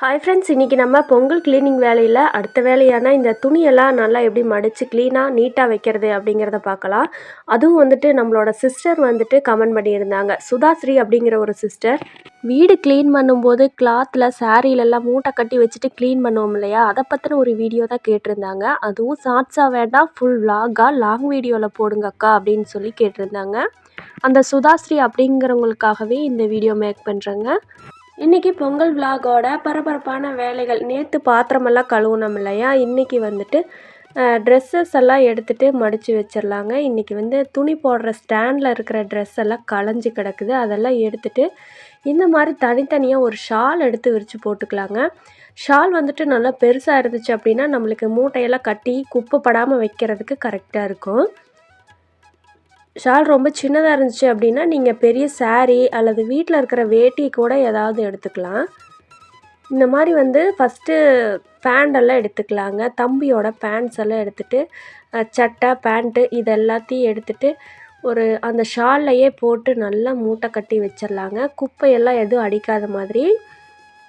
Hi friends இன்றைக்கி நம்ம Pongal cleaning வேலையில் அடுத்த வேலையான இந்த துணியெல்லாம் நல்லா எப்படி மடித்து க்ளீனாக நீட்டாக வைக்கிறது அப்படிங்கிறத பார்க்கலாம். அதுவும் வந்துட்டு நம்மளோட சிஸ்டர் வந்துட்டு கமெண்ட் பண்ணியிருந்தாங்க. சுதாஸ்ரீ அப்படிங்கிற ஒரு சிஸ்டர் வீடு க்ளீன் பண்ணும்போது கிளாத்தில் சாரீலெல்லாம் மூட்டை கட்டி வச்சுட்டு க்ளீன் பண்ணுவோம் இல்லையா? அதை பற்றின ஒரு வீடியோ தான் கேட்டிருந்தாங்க. அதுவும் ஷார்ட்ஸாக வேண்டாம் ஃபுல் vlog-ஆ லாங் வீடியோவில் போடுங்க அக்கா அப்படின்னு சொல்லி கேட்டிருந்தாங்க. அந்த சுதாஸ்ரீ அப்படிங்கிறவங்களுக்காகவே இந்த வீடியோ மேக் பண்ணுறேங்க இன்றைக்கி பொங்கல் விலாகோட பரபரப்பான வேலைகள். நேற்று பாத்திரமெல்லாம் கழுவுனோம் இல்லையா? இன்றைக்கி வந்துட்டு ட்ரெஸ்ஸஸ் எல்லாம் எடுத்துகிட்டு மடித்து வச்சிடலாங்க. இன்றைக்கி வந்து துணி போடுற ஸ்டாண்டில் இருக்கிற ட்ரெஸ் எல்லாம் களைஞ்சி கிடக்குது. அதெல்லாம் எடுத்துகிட்டு இந்த மாதிரி தனித்தனியாக ஒரு ஷால் எடுத்து விரித்து போட்டுக்கலாங்க. ஷால் வந்துட்டு நல்லா பெருசாக இருந்துச்சு அப்படின்னா நம்மளுக்கு மூட்டையெல்லாம் கட்டி குப்பைப்படாமல் வைக்கிறதுக்கு கரெக்டாக இருக்கும். ஷால் ரொம்ப சின்னதாக இருந்துச்சு அப்படின்னா நீங்கள் பெரிய சாரீ அல்லது வீட்டில் இருக்கிற வேட்டி கூட ஏதாவது எடுத்துக்கலாம். இந்த மாதிரி வந்து ஃபஸ்ட்டு பேண்டெல்லாம் எடுத்துக்கலாங்க. தம்பியோட பேண்ட்ஸ் எல்லாம் எடுத்துட்டு சட்டை பேண்ட்டு இது எல்லாத்தையும் எடுத்துட்டு ஒரு அந்த ஷால்லையே போட்டு நல்லா மூட்டை கட்டி வச்சிடலாங்க. குப்பையெல்லாம் எதுவும் அடிக்காத மாதிரி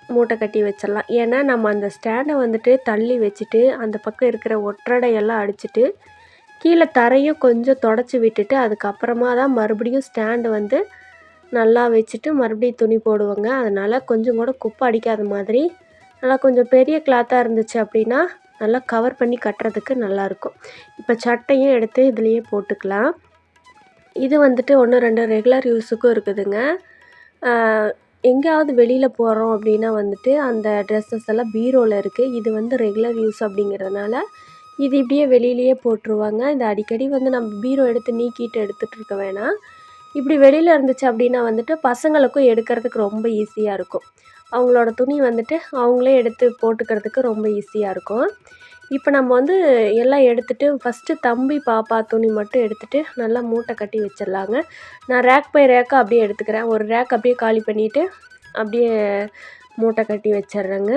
மூட்டை கட்டி வச்சிடலாம். ஏன்னா நம்ம அந்த ஸ்டாண்டை வந்துட்டு தள்ளி வச்சுட்டு அந்த பக்கம் இருக்கிற ஒற்றடையெல்லாம் அடிச்சிட்டு கீழே தரையும் கொஞ்சம் தொடச்சி விட்டுட்டு அதுக்கப்புறமா தான் மறுபடியும் ஸ்டாண்டு வந்து நல்லா வச்சுட்டு மறுபடியும் துணி போடுவோங்க. அதனால் கொஞ்சம் கூட குப்பை அடிக்காத மாதிரி நல்லா கொஞ்சம் பெரிய கிளாத்தாக இருந்துச்சு அப்படின்னா நல்லா கவர் பண்ணி கட்டுறதுக்கு நல்லாயிருக்கும் இப்போ சட்டையும் எடுத்து இதுலேயே போட்டுக்கலாம். இது வந்துட்டு ஒன்று ரெண்டு ரெகுலர் யூஸுக்கும் இருக்குதுங்க. எங்கேயாவது வெளியில் போகிறோம் அப்படின்னா வந்துட்டு அந்த ட்ரெஸ்ஸஸ் எல்லாம் பீரோவில் இருக்குது இது வந்து ரெகுலர் யூஸ் அப்படிங்கிறதுனால இது இப்படியே வெளியிலேயே போட்டுருவாங்க. இந்த அடிக்கடி வந்து நம்ம பீரோ எடுத்து நீக்கிட்டு எடுத்துகிட்டு இருக்க வேணாம். இப்படி வெளியில் இருந்துச்சு அப்படின்னா வந்துட்டு பசங்களுக்கும் எடுக்கிறதுக்கு ரொம்ப ஈஸியாக இருக்கும். அவங்களோட துணி வந்துட்டு அவங்களே எடுத்து போட்டுக்கிறதுக்கு ரொம்ப ஈஸியாக இருக்கும். இப்போ நம்ம வந்து எல்லாம் எடுத்துகிட்டு ஃபஸ்ட்டு தம்பி பாப்பா துணி மட்டும் எடுத்துகிட்டு நல்லா மூட்டை கட்டி வச்சிடலாங்க. நான் ரேக் பை ரேக்காக அப்படியே எடுத்துக்கிறேன். ஒரு ரேக் அப்படியே காலி பண்ணிவிட்டு அப்படியே மூட்டை கட்டி வச்சிடுறேங்க.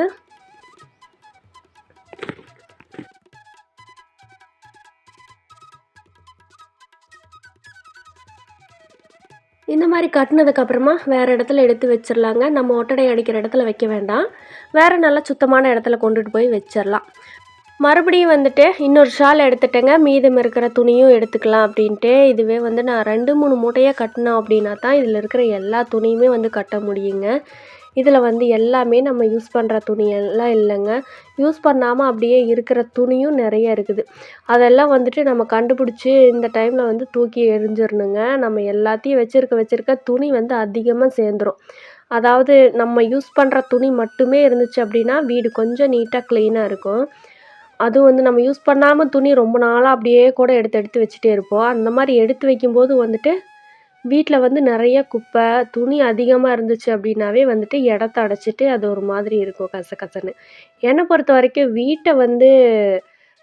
இந்த மாதிரி கட்டினதுக்கப்புறமா வேறு இடத்துல எடுத்து வச்சிடலாங்க நம்ம ஒட்டடை அடிக்கிற இடத்துல வைக்க வேண்டாம். வேறு நல்லா சுத்தமான இடத்துல கொண்டுட்டு போய் வச்சிடலாம் மறுபடியும் வந்துட்டு இன்னொரு ஷால் எடுத்துட்டேங்க. மீதம் இருக்கிற துணியும் எடுத்துக்கலாம் அப்படின்ட்டு. இதுவே வந்து நான் ரெண்டு மூணு மூட்டையாக கட்டினோம் அப்படின்னா தான் இதில் இருக்கிற எல்லா துணியுமே வந்து கட்ட முடியுங்க. இதில் வந்து எல்லாமே நம்ம யூஸ் பண்ணுற துணியெல்லாம் இல்லைங்க. யூஸ் பண்ணாமல் அப்படியே இருக்கிற துணியும் நிறைய இருக்குது. அதெல்லாம் வந்துட்டு நம்ம கண்டுபிடிச்சி இந்த டைமில் வந்து தூக்கி எறிஞ்சிடணுங்க. நம்ம எல்லாத்தையும் வச்சுருக்க வச்சுருக்க துணி வந்து அதிகமாக சேர்ந்துரும். அதாவது நம்ம யூஸ் பண்ணுற துணி மட்டுமே இருந்துச்சு அப்படின்னா வீடு கொஞ்சம் நீட்டாக க்ளீனாக இருக்கும். அதுவும் வந்து நம்ம யூஸ் பண்ணாமல் துணி ரொம்ப நாளாக அப்படியே கூட எடுத்து எடுத்து வச்சுட்டே இருப்போம். அந்த மாதிரி எடுத்து வைக்கும்போது வந்துட்டு வீட்டில் வந்து நிறைய குப்பை துணி அதிகமாக இருந்துச்சு அப்படின்னாவே வந்துட்டு இடத்த அடைச்சிட்டு அது ஒரு மாதிரி இருக்கும் கசகசன்னு. என்னை பொறுத்த வரைக்கும் வீட்டை வந்து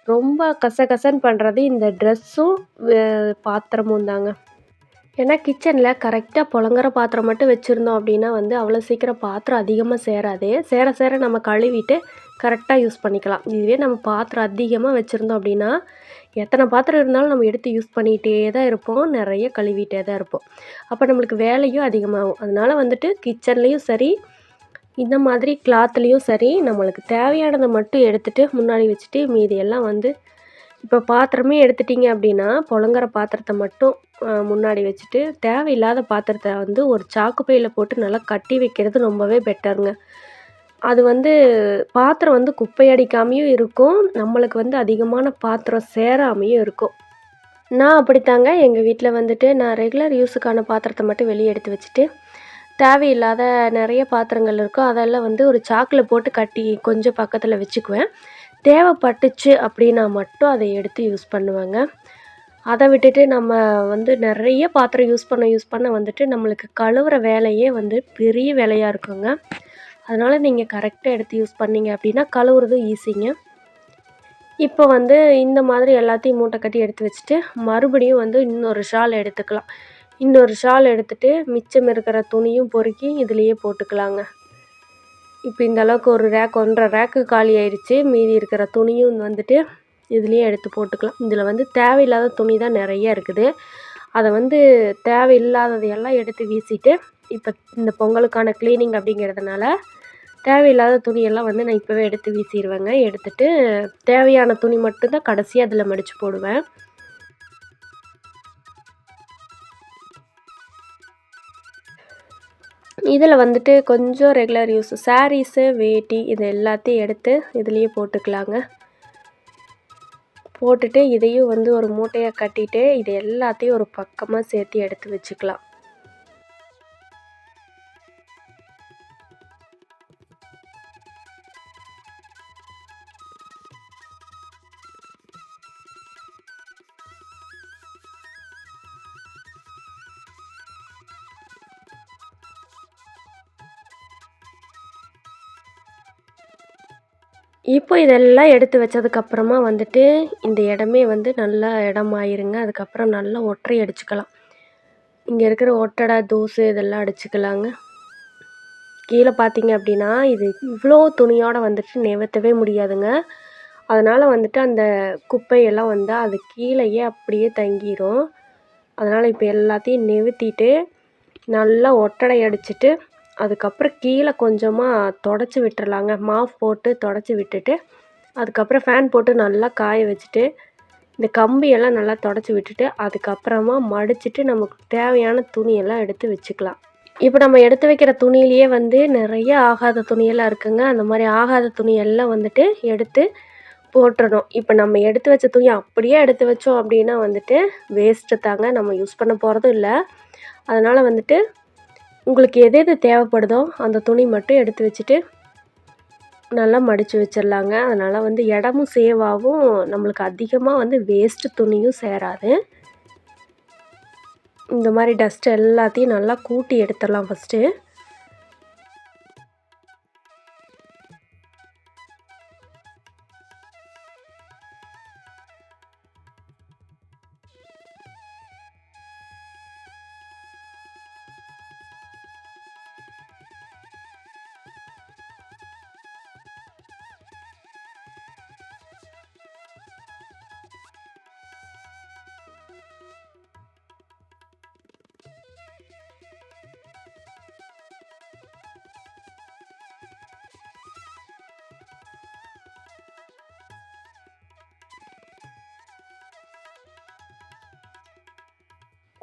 ரொம்ப கசகசன்னு பண்ணுறது இந்த ட்ரெஸ்ஸும் பாத்திரமும் தாங்க. ஏன்னா கிச்சனில் கரெக்டாக புழங்குற பாத்திரம் மட்டும் வச்சுருந்தோம் அப்படின்னா வந்து அவ்வளோ சீக்கிரம் பாத்திரம் அதிகமாக சேராது. சேர சேர நம்ம கழுவிட்டு கரெக்டாக யூஸ் பண்ணிக்கலாம். இதுவே நம்ம பாத்திரம் அதிகமாக வச்சுருந்தோம் அப்படின்னா எத்தனை பாத்திரம் இருந்தாலும் நம்ம எடுத்து யூஸ் பண்ணிகிட்டே தான் இருப்போம். நிறைய கழுவிட்டே தான் இருப்போம். அப்போ நம்மளுக்கு வேலையும் அதிகமாகும். அதனால் வந்துட்டு கிச்சன்லேயும் சரி இந்த மாதிரி கிளாத்லேயும் சரி நம்மளுக்கு தேவையானதை மட்டும் எடுத்துகிட்டு முன்னாடி வச்சுட்டு மீதி எல்லாம் வந்து இப்போ பாத்திரமே எடுத்துட்டிங்க அப்படின்னா புழங்குற பாத்திரத்தை மட்டும் முன்னாடி வச்சுட்டு தேவையில்லாத பாத்திரத்தை வந்து ஒரு சாக்கு பையில் போட்டு நல்லா கட்டி வைக்கிறது ரொம்பவே பெட்டருங்க அது வந்து பாத்திரம் வந்து குப்பையடிக்காமையும் இருக்கும். நம்மளுக்கு வந்து அதிகமான பாத்திரம் சேராமையும் இருக்கும். நான் அப்படித்தாங்க. எங்கள் வீட்டில் வந்துட்டு நான் ரெகுலர் யூஸுக்கான பாத்திரத்தை மட்டும் வெளியே எடுத்து வச்சுட்டு தேவையில்லாத நிறைய பாத்திரங்கள் இருக்கும். அதெல்லாம் வந்து ஒரு சாக்கில் போட்டு கட்டி கொஞ்சம் பக்கத்தில் வச்சுக்குவேன். தேவைப்பட்டுச்சு அப்படின்னா மட்டும் அதை எடுத்து யூஸ் பண்ணுவேங்க. அதை விட்டுட்டு நம்ம வந்து நிறைய பாத்திரம் யூஸ் பண்ண யூஸ் பண்ண வந்துட்டு நம்மளுக்கு கழுவுற வேலையே வந்து பெரிய வேலையாக இருக்குங்க. அதனால் நீங்கள் கரெக்டாக எடுத்து யூஸ் பண்ணீங்க அப்படின்னா கழுவுறதும் ஈஸிங்க இப்போ வந்து இந்த மாதிரி எல்லாத்தையும் மூட்டை கட்டி எடுத்து வச்சுட்டு மறுபடியும் வந்து இன்னொரு ஷால் எடுத்துக்கலாம். இன்னொரு ஷால் எடுத்துகிட்டு மிச்சம் இருக்கிற துணியும் பொறுக்கி இதுலேயே போட்டுக்கலாங்க. இப்போ இந்த அளவுக்கு ஒரு ரேக் ஒன்றரை ரேக்கு காலி ஆயிடுச்சு. மீதி இருக்கிற துணியும் வந்துட்டு இதுலேயே எடுத்து போட்டுக்கலாம். இதில் வந்து தேவையில்லாத துணி தான் நிறைய இருக்குது. அதை வந்து தேவையில்லாததையெல்லாம் எடுத்து வீசிட்டு இப்போ இந்த பொங்கலுக்கான க்ளீனிங் அப்படிங்கிறதுனால தேவையில்லாத துணியெல்லாம் வந்து நான் இப்போவே எடுத்து வீசிடுவேங்க எடுத்துட்டு தேவையான துணி மட்டும்தான் கடைசியாக அதில் மடித்து போடுவேன். இதில் வந்துட்டு கொஞ்சம் ரெகுலர் யூஸ் சாரீஸு வேட்டி இது எல்லாத்தையும் எடுத்து இதுலேயே போட்டுக்கலாங்க. போட்டுட்டு இதையும் வந்து ஒரு மூட்டையாக கட்டிட்டு இது எல்லாத்தையும் ஒரு பக்கமாக சேர்த்து எடுத்து வச்சுக்கலாம். இப்போ இதெல்லாம் எடுத்து வச்சதுக்கப்புறமா வந்துட்டு இந்த இடமே வந்து நல்லா இடமாயிருங்க. அதுக்கப்புறம் நல்லா ஒற்றை அடிச்சுக்கலாம். இங்கே இருக்கிற ஒட்டடை தூசு இதெல்லாம் அடிச்சுக்கலாங்க. கீழே பார்த்தீங்க அப்படின்னா இது இவ்வளோ துணியோடு வந்துட்டு நிவர்த்தவே முடியாதுங்க. அதனால் வந்துட்டு அந்த குப்பையெல்லாம் வந்து அது கீழேயே அப்படியே தங்கிரும். அதனால் இப்போ எல்லாத்தையும் நிறுத்திட்டு நல்லா ஒட்டடை அடிச்சுட்டு அதுக்கப்புறம் கீழே கொஞ்சமாக தொடச்சி விட்டுறலாங்க. மாஃப் போட்டு தொடச்சி விட்டுட்டு அதுக்கப்புறம் ஃபேன் போட்டு நல்லா காய வச்சுட்டு இந்த கம்பியெல்லாம் நல்லா தொடச்சி விட்டுட்டு அதுக்கப்புறமா மடிச்சுட்டு நமக்கு தேவையான துணியெல்லாம் எடுத்து வச்சுக்கலாம். இப்போ நம்ம எடுத்து வைக்கிற துணியிலேயே வந்து நிறைய ஆகாத துணியெல்லாம் இருக்குங்க. அந்த மாதிரி ஆகாத துணியெல்லாம் வந்துட்டு எடுத்து போட்டுறணும். இப்போ நம்ம எடுத்து வச்ச துணி அப்படியே எடுத்து வச்சோம் அப்படின்னா வந்துட்டு வேஸ்ட்டு தாங்க. நம்ம யூஸ் பண்ண போகிறதும் இல்லை. அதனால் வந்துட்டு உங்களுக்கு எது எது தேவைப்படுதோ அந்த துணி மட்டும் எடுத்து வச்சுட்டு நல்லா மடித்து வச்சிடலாங்க. அதனால் வந்து இடமும் சேவ் ஆகும் நம்மளுக்கு அதிகமாக வந்து வேஸ்ட்டு துணியும் சேராது. இந்த மாதிரி டஸ்ட் எல்லாத்தையும் நல்லா கூட்டி எடுத்துடலாம் ஃபஸ்ட்டு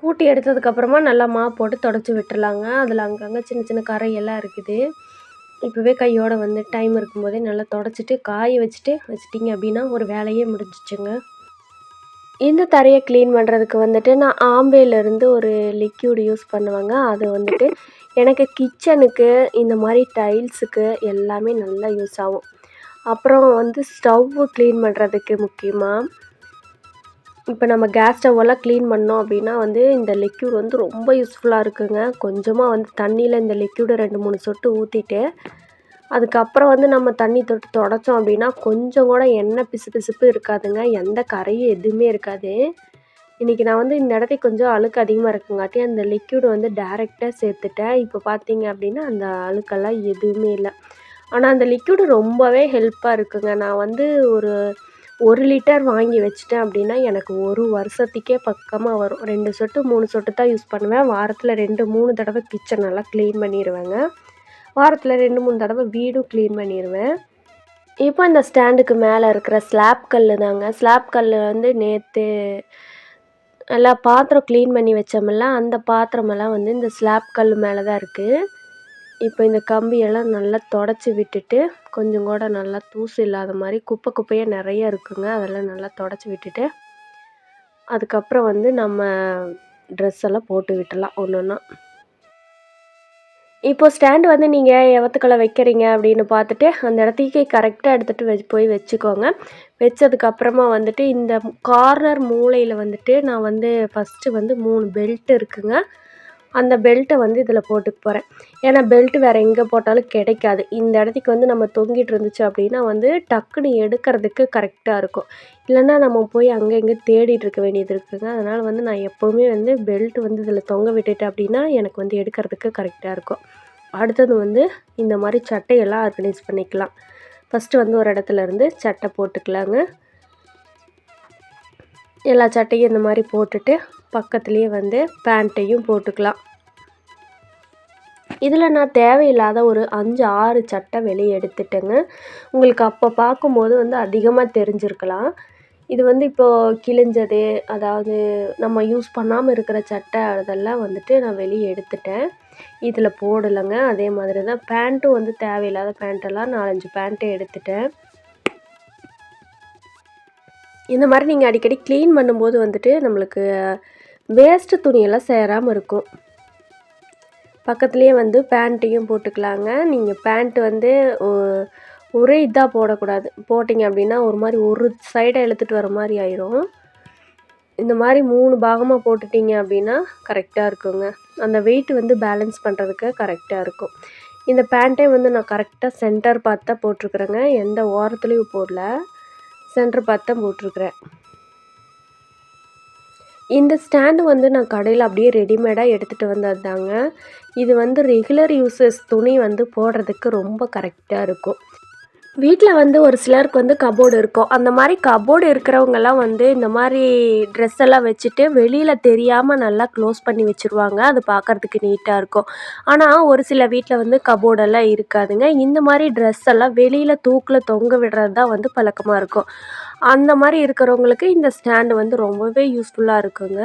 கூட்டி எடுத்ததுக்கப்புறமா நல்லா மா போட்டு தொடச்சி விட்டுறலாங்க அதில் அங்கங்கே சின்ன சின்ன கரையெல்லாம் இருக்குது. இப்போவே கையோடு வந்து டைம் இருக்கும்போதே நல்லா தொடச்சிட்டு காய வச்சுட்டு வச்சிட்டிங்க அப்படின்னா ஒரு வேலையே முடிஞ்சிச்சுங்க. இந்த தரையை க்ளீன் பண்ணுறதுக்கு வந்துட்டு நான் ஆம்பேலேருந்து ஒரு லிக்யூடு யூஸ் பண்ணுவேங்க. அது வந்துட்டு எனக்கு கிச்சனுக்கு இந்த மாதிரி டைல்ஸுக்கு எல்லாமே நல்லா யூஸ் ஆகும். அப்புறம் வந்து ஸ்டவ்வு க்ளீன் பண்ணுறதுக்கு முக்கியமாக இப்போ நம்ம கேஸ் ஸ்டவ்வெல்லாம் க்ளீன் பண்ணோம் அப்படின்னா வந்து இந்த லிக்யூட் வந்து ரொம்ப யூஸ்ஃபுல்லாக இருக்குங்க. கொஞ்சமாக வந்து தண்ணியில் இந்த லிக்யூடை ரெண்டு மூணு சொட்டு ஊற்றிட்டு அதுக்கப்புறம் வந்து நம்ம தண்ணி தொட்டு தொடச்சோம் அப்படின்னா கொஞ்சம் கூட எண்ணெய் பிசு பிசுப்பு இருக்காதுங்க. எந்த கரையும் எதுவுமே இருக்காது. இன்றைக்கி நான் வந்து இந்த இடத்துக்கு கொஞ்சம் அழுக்கு அதிகமாக இருக்குங்காட்டி அந்த லிக்யூடு வந்து டேரெக்டாக சேர்த்துட்டேன். இப்போ பார்த்தீங்க அப்படின்னா அந்த அழுக்கெல்லாம் எதுவுமே இல்லை. ஆனால் அந்த லிக்யூடு ரொம்பவே ஹெல்ப்பாக இருக்குங்க. நான் வந்து ஒரு ஒரு லிட்டர் வாங்கி வச்சிட்டேன் அப்படின்னா எனக்கு ஒரு வருஷத்துக்கே பக்கமாக வரும். ரெண்டு சொட்டு மூணு சொட்டு தான் யூஸ் பண்ணுவேன். வாரத்தில் ரெண்டு மூணு தடவை கிச்சன் நல்லா க்ளீன் பண்ணிடுவேங்க வாரத்தில் ரெண்டு மூணு தடவை வீடும் க்ளீன் பண்ணிடுவேன் இப்போ இந்த ஸ்டாண்டுக்கு மேலே இருக்கிற ஸ்லாப் கல் தாங்க. ஸ்லாப் கல் வந்து நேற்று எல்லா பாத்திரம் க்ளீன் பண்ணி வச்சோம்ல அந்த பாத்திரமெல்லாம் வந்து இந்த ஸ்லாப் கல் மேலே தான் இருக்குது இப்போ இந்த கம்பியெல்லாம் நல்லா துடச்சி விட்டுட்டு கொஞ்சம் கூட நல்லா தூசு இல்லாத மாதிரி குப்பை குப்பையாக நிறைய இருக்குங்க. அதெல்லாம் நல்லா துடச்சி விட்டுட்டு அதுக்கப்புறம் வந்து நம்ம ட்ரெஸ் எல்லாம் போட்டு விட்டுலாம் ஒன்று ஒன்றா இப்போ ஸ்டாண்டு வந்து நீங்கள் எவத்துக்களை வைக்கிறீங்க அப்படின்னு பார்த்துட்டு அந்த இடத்துக்கு கரெக்டாக எடுத்துகிட்டு வச்சு போய் வச்சுக்கோங்க. வச்சதுக்கப்புறமா வந்துட்டு இந்த கார்னர் மூலையில் வந்துட்டு நான் வந்து ஃபஸ்ட்டு வந்து மூணு பெல்ட் இருக்குங்க. அந்த பெல்ட்டை வந்து இதில் போட்டுக்க போகிறேன் ஏன்னா பெல்ட்டு வேறு எங்கே போட்டாலும் கிடைக்காது. இந்த இடத்துக்கு வந்து நம்ம தொங்கிட்டு இருந்துச்சு அப்படின்னா வந்து டக்குன்னு எடுக்கிறதுக்கு கரெக்டாக இருக்கும். இல்லைன்னா நம்ம போய் அங்கே இங்கே தேடிட்டு இருக்க வேண்டியது இருக்குதுங்க அதனால் வந்து நான் எப்போவுமே வந்து பெல்ட் வந்து இதில் தொங்க விட்டுட்டேன் அப்படின்னா எனக்கு வந்து எடுக்கிறதுக்கு கரெக்டாக இருக்கும். அடுத்தது வந்து இந்த மாதிரி சட்டையெல்லாம் ஆர்கனைஸ் பண்ணிக்கலாம். ஃபஸ்ட்டு வந்து ஒரு இடத்துல இருந்து சட்டை போட்டுக்கலாங்க. எல்லா சட்டையும் இந்த மாதிரி போட்டுட்டு பக்கத்துலேயே வந்து பேண்ட்டையும் போட்டுக்கலாம். இதில் நான் தேவையில்லாத ஒரு அஞ்சு ஆறு சட்டை வெளியே எடுத்துட்டேங்க. உங்களுக்கு அப்போ பார்க்கும்போது வந்து அதிகமாக தெரிஞ்சிருக்கலாம். இது வந்து இப்போது கிழிஞ்சது அதாவது நம்ம யூஸ் பண்ணாமல் இருக்கிற சட்டை அதெல்லாம் வந்துட்டு நான் வெளியே எடுத்துட்டேன். இதில் போடலைங்க. அதே மாதிரி தான் பேண்ட்டும் வந்து தேவையில்லாத பேண்ட்டெல்லாம் நாலஞ்சு பேண்ட்டு எடுத்துட்டேன். இந்த மாதிரி நீங்கள் அடிக்கடி க்ளீன் பண்ணும்போது வந்துட்டு நம்மளுக்கு வேஸ்ட்டு துணியெல்லாம் சேராமல் இருக்கும். பக்கத்துலேயே வந்து பேண்ட்டையும் போட்டுக்கலாங்க. நீங்கள் பேண்ட்டு வந்து ஒரே இதாக போடக்கூடாது. போட்டிங்க அப்படின்னா ஒரு மாதிரி ஒரு சைடை இழுத்துட்டு வர மாதிரி ஆயிரும். இந்த மாதிரி மூணு பாகமாக போட்டுட்டிங்க அப்படின்னா கரெக்டாக இருக்குங்க. அந்த வெயிட் வந்து பேலன்ஸ் பண்ணுறதுக்கு கரெக்டாக இருக்கும். இந்த பேண்ட்டே வந்து நான் கரெக்டாக சென்டர் பார்த்து தான் போட்டிருக்குறேங்க. எந்த ஓரத்துலேயும் போடல. சென்டர் பார்த்து தான் போட்டிருக்குறேன். இந்த ஸ்டாண்டு வந்து நான் கடையில் அப்படியே ரெடிமேடாக எடுத்துகிட்டு வந்தது தாங்க. இது வந்து ரெகுலர் யூசஸ் துணி வந்து போடுறதுக்கு ரொம்ப கரெக்டாக இருக்கும். வீட்டில் வந்து ஒரு சிலருக்கு வந்து கபோர்டு இருக்கும். அந்த மாதிரி கபோர்டு இருக்கிறவங்கெல்லாம் வந்து இந்த மாதிரி ட்ரெஸ் எல்லாம் வச்சுட்டு வெளியில் தெரியாமல் நல்லா க்ளோஸ் பண்ணி வச்சுருவாங்க. அது பார்க்குறதுக்கு நீட்டாக இருக்கும். ஆனால் ஒரு சில வீட்டில் வந்து கபோர்டெல்லாம் இருக்காதுங்க. இந்த மாதிரி ட்ரெஸ் எல்லாம் வெளியில் தூக்கில் தொங்க விடுறது தான் வந்து பழக்கமாக இருக்கும். அந்த மாதிரி இருக்கிறவங்களுக்கு இந்த ஸ்டாண்டு வந்து ரொம்பவே யூஸ்ஃபுல்லாக இருக்குங்க.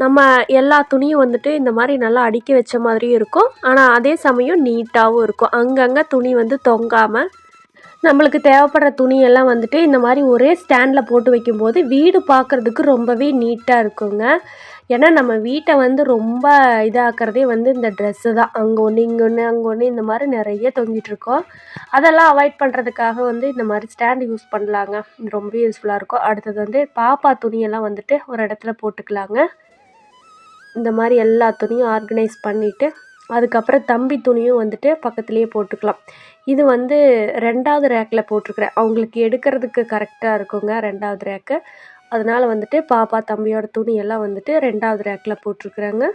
நம்ம எல்லா துணியும் வந்துட்டு இந்த மாதிரி நல்லா அடுக்கி வச்ச மாதிரியும் இருக்கும். ஆனால் அதே சமயம் நீட்டாகவும் இருக்கும். அங்கங்கே துணி வந்து தொங்காமல் நம்மளுக்கு தேவைப்படுற துணியெல்லாம் வந்துட்டு இந்த மாதிரி ஒரே ஸ்டாண்டில் போட்டு வைக்கும்போது வீடு பார்க்குறதுக்கு ரொம்பவே நீட்டாக இருக்குங்க. ஏன்னா நம்ம வீட்டை வந்து ரொம்ப இதாக்கிறதே வந்து இந்த ட்ரெஸ்ஸு தான். அங்கே ஒன்று இங்கே ஒன்று அங்கே ஒன்று இந்த மாதிரி நிறைய தொங்கிட்டுருக்கோம் அதெல்லாம் அவாய்ட் பண்ணுறதுக்காக வந்து இந்த மாதிரி ஸ்டாண்டு யூஸ் பண்ணலாங்க. ரொம்ப யூஸ்ஃபுல்லாக இருக்கும். அடுத்தது வந்து பாப்பா துணியெல்லாம் வந்துட்டு ஒரு இடத்துல போட்டுக்கலாங்க. இந்த மாதிரி எல்லா துணியும் ஆர்கனைஸ் பண்ணிவிட்டு அதுக்கப்புறம் தம்பி துணியும் வந்துட்டு பக்கத்துலேயே போட்டுக்கலாம். இது வந்து ரெண்டாவது ரேக்கில் போட்டிருக்குறேன். அவங்களுக்கு எடுக்கிறதுக்கு கரெக்டாக இருக்குங்க ரெண்டாவது ரேக்கு அதனால் வந்துட்டு பாப்பா தம்பியோட துணியெல்லாம் வந்துட்டு ரெண்டாவது ரேக்கில் போட்டிருக்குறேங்க.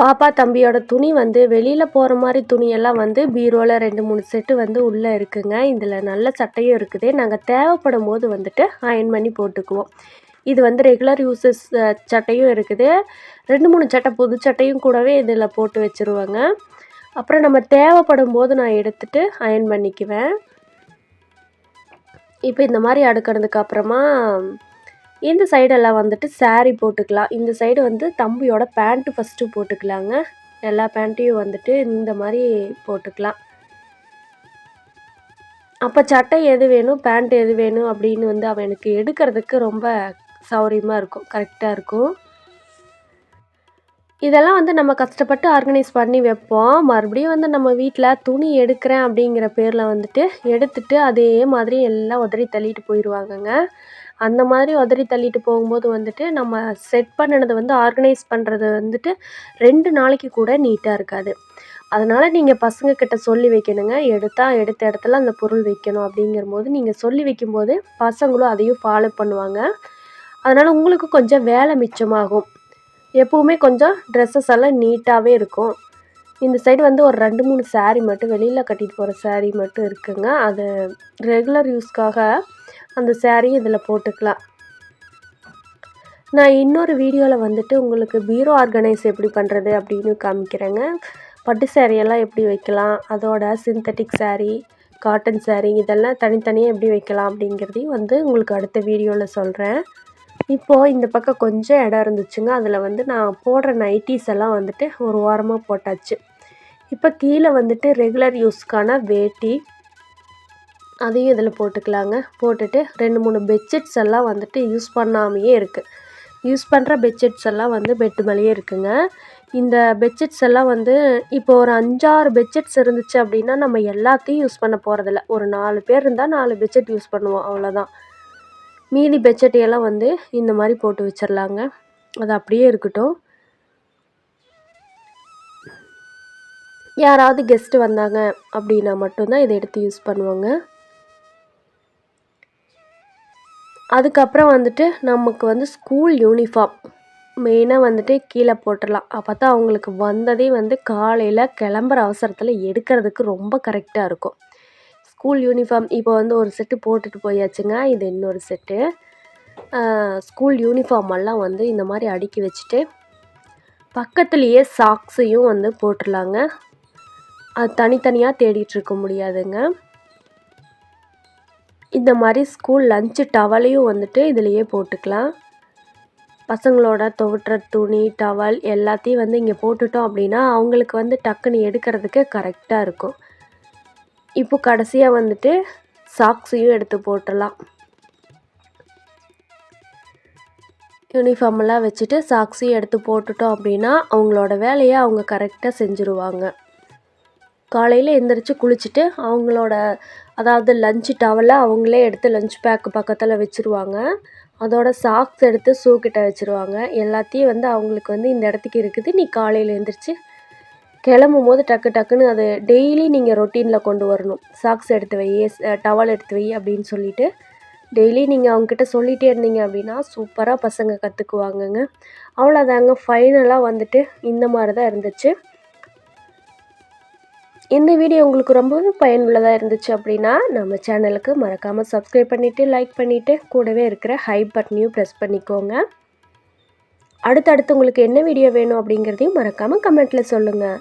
பாப்பா தம்பியோட துணி வந்து வெளியில் போகிற மாதிரி துணியெல்லாம் வந்து பீரோவில் ரெண்டு மூணு செட்டு வந்து உள்ளே இருக்குங்க. இதில் நல்ல சட்டையும் இருக்குது. நாங்கள் தேவைப்படும் போது வந்துட்டு அயன் பண்ணி போட்டுக்குவோம். இது வந்து ரெகுலர் யூசஸ் சட்டையும் இருக்குது. ரெண்டு மூணு சட்டை புது சட்டையும் கூடவே இதில் போட்டு வச்சுருவாங்க. அப்புறம் நம்ம தேவைப்படும் போது நான் எடுத்துகிட்டு அயன் பண்ணிக்குவேன். இப்போ இந்த மாதிரி அடுக்கிறதுக்கு அப்புறமா இந்த சைடெல்லாம் வந்துட்டு சாரீ போட்டுக்கலாம். இந்த சைடு வந்து தம்பியோட பேண்ட்டு ஃபஸ்ட்டு போட்டுக்கலாங்க. எல்லா பேண்ட்டையும் வந்துட்டு இந்த மாதிரி போட்டுக்கலாம். அப்போ சட்டை எது வேணும் பேண்ட் எது வேணும் அப்படின்னு வந்து அவனுக்கு எடுக்கிறதுக்கு ரொம்ப சௌரியமாக இருக்கும். கரெக்டாக இருக்கும். இதெல்லாம் வந்து நம்ம கஷ்டப்பட்டு ஆர்கனைஸ் பண்ணி வைப்போம். மறுபடியும் வந்து நம்ம வீட்டில் துணி எடுக்கிறேன் அப்படிங்கிற பேரில் வந்துட்டு எடுத்துட்டு அதே மாதிரி எல்லாம் உதறி தள்ளிட்டு போயிடுவாங்கங்க அந்த மாதிரி உதறி தள்ளிட்டு போகும்போது வந்துட்டு நம்ம செட் பண்ணினது வந்து ஆர்கனைஸ் பண்ணுறது வந்துட்டு ரெண்டு நாளைக்கு கூட நீட்டாக இருக்காது. அதனால் நீங்கள் பசங்கக்கிட்ட சொல்லி வைக்கணுங்க. எடுத்தால் எடுத்த இடத்துல அந்த பொருள் வைக்கணும் அப்படிங்கிறபோது நீங்கள் சொல்லி வைக்கும்போது பசங்களும் அதையும் ஃபாலோ பண்ணுவாங்க. அதனால் உங்களுக்கு கொஞ்சம் வேலை மிச்சமாகும். எப்போவுமே கொஞ்சம் ட்ரெஸ்ஸஸ் எல்லாம் நீட்டாகவே இருக்கும். இந்த சைடு வந்து ஒரு ரெண்டு மூணு சாரீ மட்டும் வெளியில் கட்டிட்டு போகிற சாரீ மட்டும் இருக்குங்க. அது ரெகுலர் யூஸ்க்காக அந்த ஸாரீ இதில் போட்டுக்கலாம். நான் இன்னொரு வீடியோவில் வந்துட்டு உங்களுக்கு பீரோ ஆர்கனைஸ் எப்படி பண்ணுறது அப்படின்னு காமிக்கிறேங்க. பட்டு சேரீயெல்லாம் எப்படி வைக்கலாம்? அதோட சிந்தட்டிக் சாரீ காட்டன் சாரீ இதெல்லாம் தனித்தனியாக எப்படி வைக்கலாம் அப்படிங்கிறதையும் வந்து உங்களுக்கு அடுத்த வீடியோவில் சொல்கிறேன் இப்போது இந்த பக்கம் கொஞ்சம் இடம் இருந்துச்சுங்க. அதில் வந்து நான் போடுற நைட்டிஸ் எல்லாம் வந்துட்டு ஒரு வாரமாக போட்டாச்சு. இப்போ கீழே வந்துட்டு ரெகுலர் யூஸ்க்கான வேட்டி அதையும் இதில் போட்டுக்கலாங்க. போட்டுட்டு ரெண்டு மூணு பெட்ஷீட்ஸ் எல்லாம் வந்துட்டு யூஸ் பண்ணாமையே இருக்குது யூஸ் பண்ணுற பெட்ஷீட்ஸ் எல்லாம் வந்து பெட்டு மேலேயே இருக்குங்க. இந்த பெட்ஷீட்ஸ் எல்லாம் வந்து இப்போ ஒரு அஞ்சாறு பெட்ஷீட்ஸ் இருந்துச்சு அப்படின்னா நம்ம எல்லாத்தையும் யூஸ் பண்ண போகிறதில்ல ஒரு நாலு பேர் இருந்தால் நாலு பெட்ஷீட் யூஸ் பண்ணுவோம் அவ்வளோதான் மீதி பெட்ஷீட்டையெல்லாம் வந்து இந்த மாதிரி போட்டு வச்சிடலாங்க. அது அப்படியே இருக்கட்டும். யாராவது கெஸ்ட்டு வந்தாங்க அப்படின்னா மட்டும்தான் இதை எடுத்து யூஸ் பண்ணுவாங்க. அதுக்கப்புறம் வந்துட்டு நமக்கு வந்து ஸ்கூல் யூனிஃபார்ம் மெயினாக வந்துட்டு கீழே போட்டுடலாம். அப்போ தான் அவங்களுக்கு வந்ததே வந்து காலையில் கிளம்புற அவசரத்தில் எடுக்கிறதுக்கு ரொம்ப கரெக்டாக இருக்கும். ஸ்கூல் யூனிஃபார்ம் இப்போ வந்து ஒரு செட்டு போட்டுட்டு போயாச்சுங்க. இது இன்னொரு செட்டு ஸ்கூல் யூனிஃபார்ம் எல்லாம் வந்து இந்த மாதிரி அடுக்கி வச்சுட்டு பக்கத்துலேயே சாக்ஸையும் வந்து போட்டுடலாங்க. அது தனித்தனியாக தேடிட்டு இருக்க முடியாதுங்க. இந்த மாதிரி ஸ்கூல் லஞ்சு டவலையும் வந்துட்டு இதுலேயே போட்டுக்கலாம். பசங்களோட துவட்டுற துணி டவல் எல்லாத்தையும் வந்து இங்கே போட்டுட்டோம் அப்படின்னா அவங்களுக்கு வந்து டக்குன்னு எடுக்கிறதுக்கு கரெக்டாக இருக்கும். இப்போ கடைசியாக வந்துட்டு சாக்ஸையும் எடுத்து போட்டுடலாம். யூனிஃபார்மெல்லாம் வச்சுட்டு சாக்ஸையும் எடுத்து போட்டுட்டோம் அப்படின்னா அவங்களோட வேலையை அவங்க கரெக்டாக செஞ்சுருவாங்க. காலையில் எந்திரிச்சு குளிச்சுட்டு அவங்களோட அதாவது லஞ்சு டவலை அவங்களே எடுத்து லஞ்ச் பேக்கு பக்கத்தில் வச்சுருவாங்க. அதோட சாக்ஸ் எடுத்து ஷூ கிட்ட வச்சுருவாங்க. எல்லாத்தையும் வந்து அவங்களுக்கு வந்து இந்த இடத்துக்கு இருக்குது. நீ காலையில் எழுந்திரிச்சி கிளம்பும் போது டக்கு டக்குன்னு அது டெய்லி நீங்கள் ரொட்டீனில் கொண்டு வரணும். சாக்ஸ் எடுத்து வை டவல் எடுத்து வை அப்படின்னு சொல்லிட்டு டெய்லி நீங்கள் அவங்கக்கிட்ட சொல்லிகிட்டே இருந்தீங்க அப்படின்னா சூப்பராக பசங்க கற்றுக்குவாங்கங்க அவ்வளோதாங்க ஃபைனலாக வந்துட்டு இந்த மாதிரி தான் இருந்துச்சு. இந்த வீடியோ உங்களுக்கு ரொம்பவே பயனுள்ளதாக இருந்துச்சு அப்படின்னா நம்ம சேனலுக்கு மறக்காமல் சப்ஸ்கிரைப் பண்ணிவிட்டு லைக் பண்ணிவிட்டு கூடவே இருக்கிற ஹை பட்டனையும் ப்ரெஸ் பண்ணிக்கோங்க. அடுத்தடுத்து உங்களுக்கு என்ன வீடியோ வேணும் அப்படிங்கிறதையும் மறக்காமல் கமெண்ட்டில் சொல்லுங்கள்